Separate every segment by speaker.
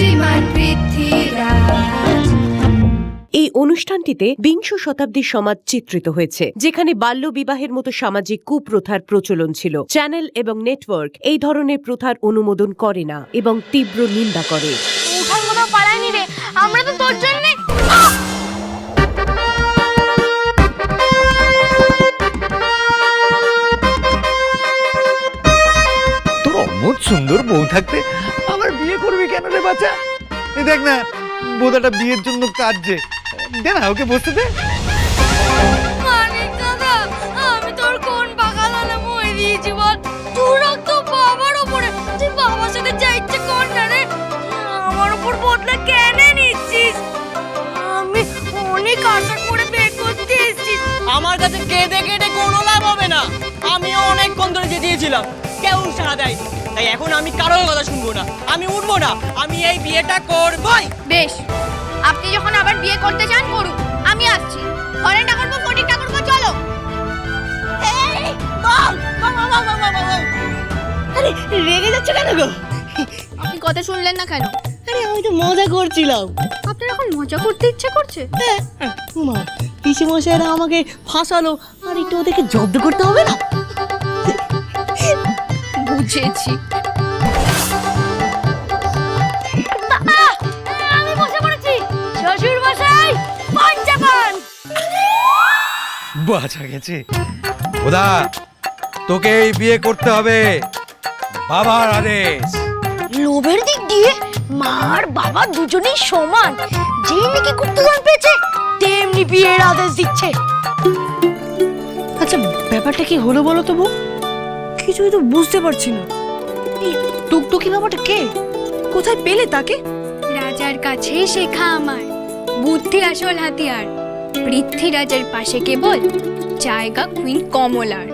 Speaker 1: শ্রীমান পৃথ্বীরাজ।
Speaker 2: এই অনুষ্ঠানটিতে বিংশ শতাব্দীর সমাজ চিত্রিত হয়েছে যেখানে বাল্য বিবাহের মতো সামাজিক কুপ্রথার প্রচলন ছিল। চ্যানেল এবং নেটওয়ার্ক এই ধরনের প্রথার অনুমোদন করে না এবং তীব্র নিন্দা করে।
Speaker 3: উঠার পালায়নি রে আমরা তো তোর জন্য
Speaker 4: তোর অমন সুন্দর বউ থাকতে বাচ্চা এই দেখ না বোদাটা বিয়ের জন্য কাঁদছে। দে না ওকে বসতে দে।
Speaker 3: আমার অনেক
Speaker 5: কাছে কেঁদে কেটে কোনো লাভ হবে না। আমিও অনেকক্ষণ ধরে চেঁচিয়েছিলাম। কেউ সাড়া দেয়নি। তাই এখন আমি কারোর কথা শুনব না। আমি উঠবো না। আমি এই বিয়েটা করবই।
Speaker 3: বেশ। আপনি যখন আবার বিয়ে করতে চান করুন। আমি আসছি। ঘরে না করব ফটিক ঠাকুর চলো।
Speaker 5: আরে রেগে যাচ্ছে কেন গো?
Speaker 3: আপনি কথা শুনলেন না কেন?
Speaker 5: আরে আমি তো মজা করছিলাম।
Speaker 3: আপনার এখন মজা করতে ইচ্ছে করছে?
Speaker 5: মা পিসি মশাইরা আমাকে ফাঁসালো। আর একটু ওদেরকে জব্দ করতে হবে না?
Speaker 3: বুঝেছি। আমি বসে পড়েছি। শ্বশুর মশাই পঞ্চাপান।
Speaker 4: বাঁচা গেছে। তোকে এই বিয়ে করতে হবে। বাবার আদেশ।
Speaker 3: লোভের দিক দিয়ে মা আর বাবা দুজনেই সমান। যেই নাকি গুপ্তধন পেয়েছে তেমনি বিয়ের আদেশ দিচ্ছে।
Speaker 6: আচ্ছা ব্যাপারটা কি হলো বলো তো বউ? কিছুই তো বুঝতে পারছি না। এই টুকটুকি বাবাটা কে? কোথায় পেলে তাকে?
Speaker 7: রাজার কাছে শেখা আমার বুদ্ধি আসল হাতিয়ার। পৃথ্বীরাজের পাশে কেবল জায়গা কুইন কমলার।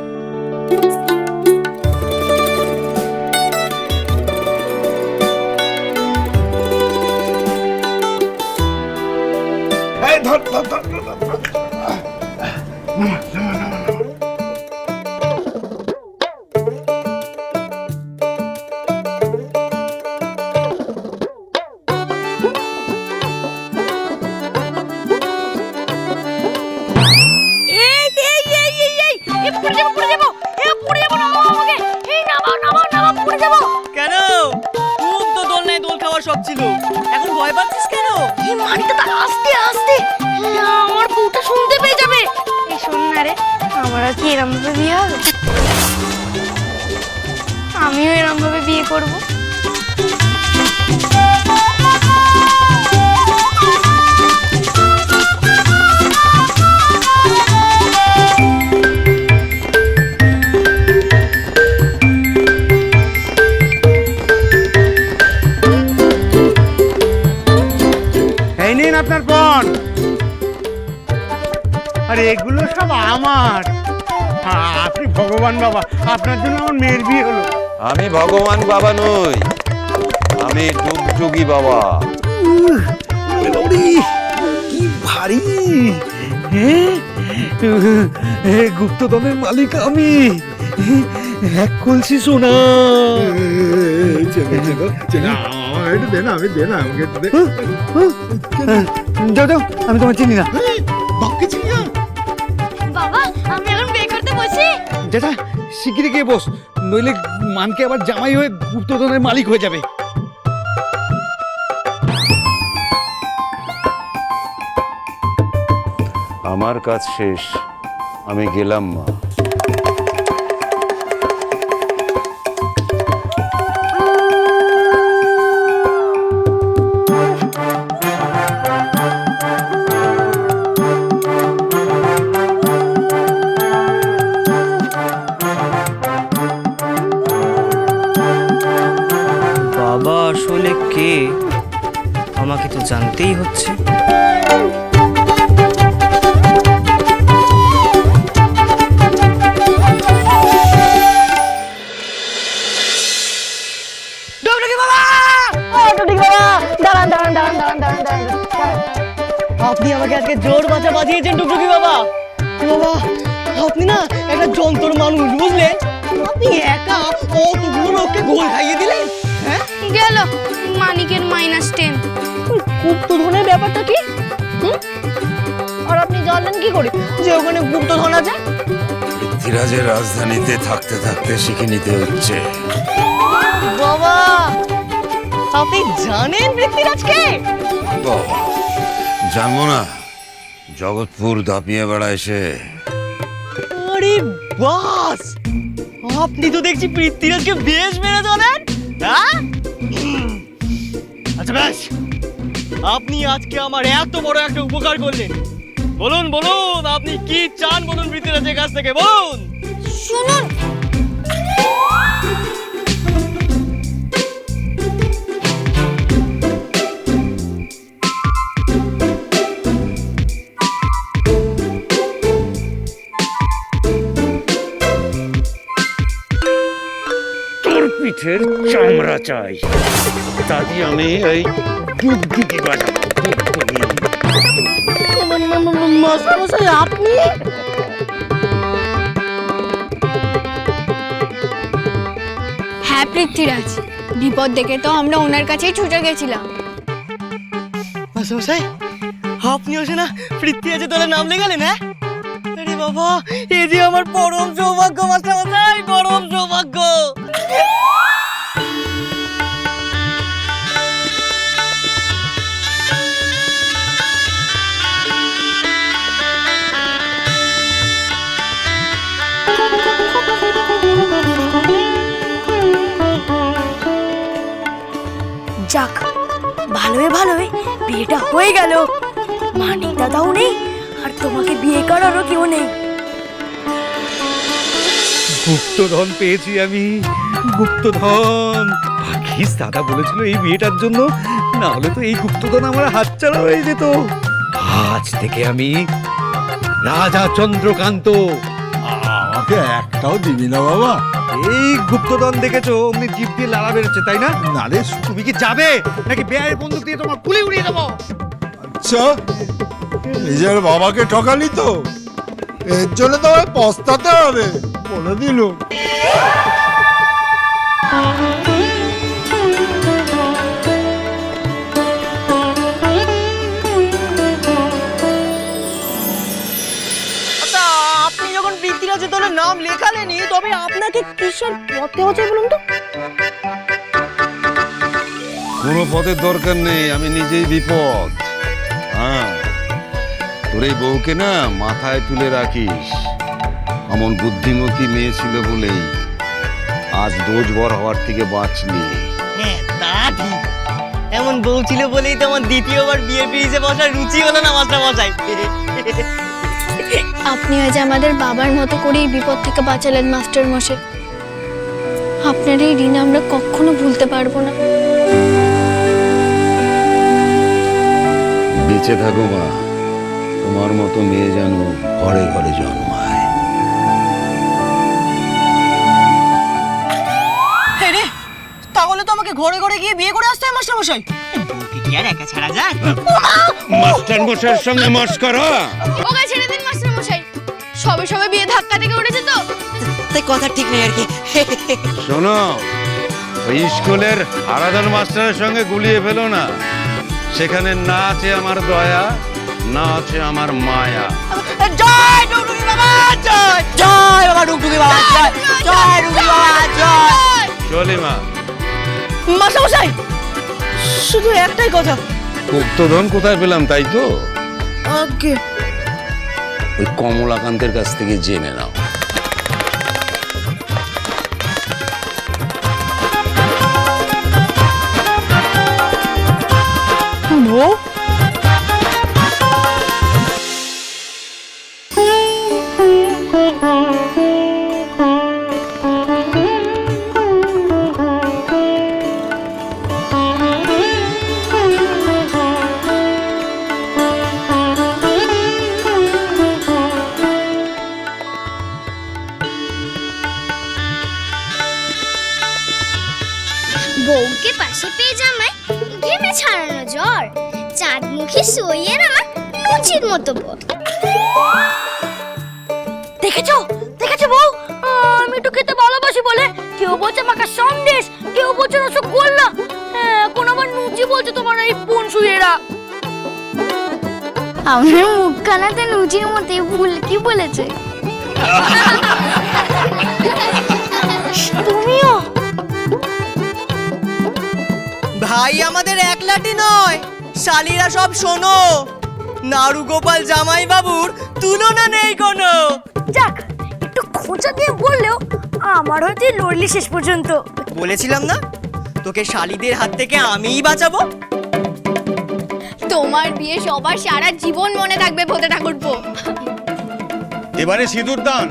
Speaker 3: এই
Speaker 5: এখন ভয় পাচ্ছিস কেন?
Speaker 3: মানটা আস্তে আস্তে। আমার বউটা শুনতে পেয়ে যাবে। এই শোন না রে, আমার কি এরম ভাবে বিয়ে হবে? আমিও এরম ভাবে বিয়ে করব।
Speaker 4: আপনার পণ আরে এগুলো সব আমার। আপনি ভগবান বাবা আপনার জন্য আমার মেয়ের বিয়ে হলো।
Speaker 8: আমি ভগবান বাবা নই আমি যুগযুগী বাবা।
Speaker 4: কি ভারী। হ্যাঁ? এ, গুপ্তধনের মালিক আমি। এক কলসি সোনা। যাও যাও আমি তোমার চিনি না।
Speaker 3: বাবা আমি এখন বিয়ে করতে বসি।
Speaker 4: যেটা শিগগিরি গিয়ে বস নইলে মানকে আবার জামাই হয়ে গুপ্তধনের মালিক হয়ে যাবে।
Speaker 8: আমার কাজ শেষ আমি গেলাম মা।
Speaker 9: জানতেই হচ্ছে।
Speaker 6: ব্যাপারটা কি? আর আপনি জানলেন কি করে? যে ওখানে গুপ্তধন আছে?
Speaker 8: পৃথ্বীরাজের রাজধানীতে থাকতে থাকতে শিখে নিতে হচ্ছে।
Speaker 6: বাবা আপনি জানেন পৃথ্বীরাজকে?
Speaker 8: বাবা জানব না। জগৎপুর দাপিয়ে বেড়ায় সে।
Speaker 5: আরে বাস! আপনি তো দেখছি পৃথ্বীরাজকে বেশ মেরে চলেন হ্যাঁ? আচ্ছা ব্যাস আপনি আজকে আমার এত বড় একটা উপকার করলেন। বলুন বলুন আপনি কি চান বলুন পৃথ্বীরাজের কাছ থেকে বলুন।
Speaker 3: শুনুন।
Speaker 8: পিঠের চামড়া চাই। তা দিয়ে আমি এই
Speaker 6: মশাই আপনি
Speaker 7: হ্যাঁ পৃথ্বীরাজ। বিপদ দেখে তো আমরা ওনার কাছেই ছুটে গেছিলাম।
Speaker 5: মাসামশাই আপনিও সে না? পৃথ্বীরাজের দলের নাম লেখালেন হ্যাঁ? আরে বাবা, এ যে আমার পরম সৌভাগ্য, মাস্টারমশাই, পরম সৌভাগ্য!
Speaker 3: গেল। মানিক দাদাও নেই আর তোমাকে বিয়ে করারও কেউ নেই।
Speaker 4: গুপ্তধন পেয়েছি আমি গুপ্তধন। ভাগ্যিস দাদা বলেছিল এই বিয়েটার জন্য না হলে তো এই গুপ্তধন আমার হাতছাড়া হয়ে যেত। আজ থেকে আমি রাজা চন্দ্রকান্ত।
Speaker 10: আমাকে একটাও দিবি না বাবা।
Speaker 4: এই গুপ্তধন দেখেছ? অমনি জিভ দিয়ে লালা বেরোচ্ছে তাই না?
Speaker 10: না রে।
Speaker 4: তুমি কি যাবে? নাকি বেআইয়ের বন্দুক দিয়ে তোমার কুলি উড়িয়ে দেবো?
Speaker 10: আচ্ছা নিজের বাবাকে ঠকালি তো। এর জন্য তোমায় পস্তাতে হবে বলে দিল
Speaker 5: আচ্ছা আপনি যখন পৃথ্বীরাজের দলের নাম লেখালেনি তবে আপনাকে কিসের পথ যায় বলুন তো?
Speaker 8: কোনো পদের দরকার নেই আমি নিজেই বিপদ। হ্যাঁ। তোর এই বউকে না মাথায় তুলে রাখিস। এমন বুদ্ধিমতী মেয়ে ছিল বলেই আজ দোষ বর হওয়ার থেকে বাঁচলি।
Speaker 5: হ্যাঁ তা ঠিক। এমন বউ ছিল বলেই তো আমার দ্বিতীয়বার বিয়ের পিড়িতে বসার রুচি হলো না মাস্টার মশাই।
Speaker 7: আপনি আজ আমাদের বাবার মতো করেই বিপদ থেকে বাঁচালেন মাস্টার মশাই। আপনার এই ঋণ আমরা কখনো ভুলতে পারব না।
Speaker 8: বেঁচে থাকো মা। তোমার মতো মেয়ে যেন ঘরে ঘরে জন্মায়।
Speaker 5: হ্যাঁ তাহলে তো আমাকে ঘরে ঘরে গিয়ে বিয়ে করে আসতে হয় মাস্টার মশাই বউকে কি আর একা ছাড়া যায়।
Speaker 8: মাস্টার মশাইয়ের সঙ্গে মস্করা
Speaker 7: ওকে ছেড়ে দিন মাস্টার মশাই সবে সবে বিয়ে ধাক্কা থেকে উঠেছে তো।
Speaker 5: তাই কথা ঠিক নেই আর কি।
Speaker 8: শোনো ওই স্কুলের আরাধন মাস্টারের সঙ্গে গুলিয়ে ফেলো না। সেখানে না আছে আমার দয়া না আছে আমার মায়া।
Speaker 5: জয় ডুগডুগি বাবা জয় জয় বাবা ডুগডুগি বাবা জয় জয় ডুগডুগি বাবা জয়
Speaker 8: চলি মা।
Speaker 5: মশাই শুধু একটাই কথা।
Speaker 8: গুপ্তধন কোথায় পেলাম তাই তো?
Speaker 5: আগে।
Speaker 8: ওই কমলাকান্তের কাছ থেকে জেনে নাও।
Speaker 6: বউ
Speaker 3: বউকে পাশে পেয়ে জামাই ঘেমে ছাড়ানো জ্বর। চাঁদমুখী সইয়ের আমার লুচির মতো দেখেছ? দেখেছ বউ? আমি একটু খেতে ভালোবাসি বলে। কেউ বলছে মাখা সন্দেশ কেউ বলছে রসগোল্লা। এখন আবার নুচি বলছে তোমার এই বোন শুয়েরা।
Speaker 7: আমার মুখখানাতে লুচির মধ্যে ভুল কি বলেছে।
Speaker 5: ভাই আমাদের একলাটি নয়। শালিরা সব শোনো। নারু গোপাল জামাই বাবুর তুলনা নেই কোনো।
Speaker 3: যাক একটু খোঁচা দিয়ে বললেও আমার হয়তো লড়লি শেষ পর্যন্ত।
Speaker 5: বলেছিলাম না? তোকে শালিদের হাত থেকে আমিই বাঁচাবো?
Speaker 7: তোমার বিয়ে সবার সারা জীবন মনে থাকবে ভোতে ঠাকুরপো।
Speaker 8: এবারে সিঁদুর দান।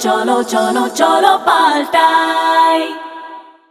Speaker 2: চলো চলো চলো পাল্টাই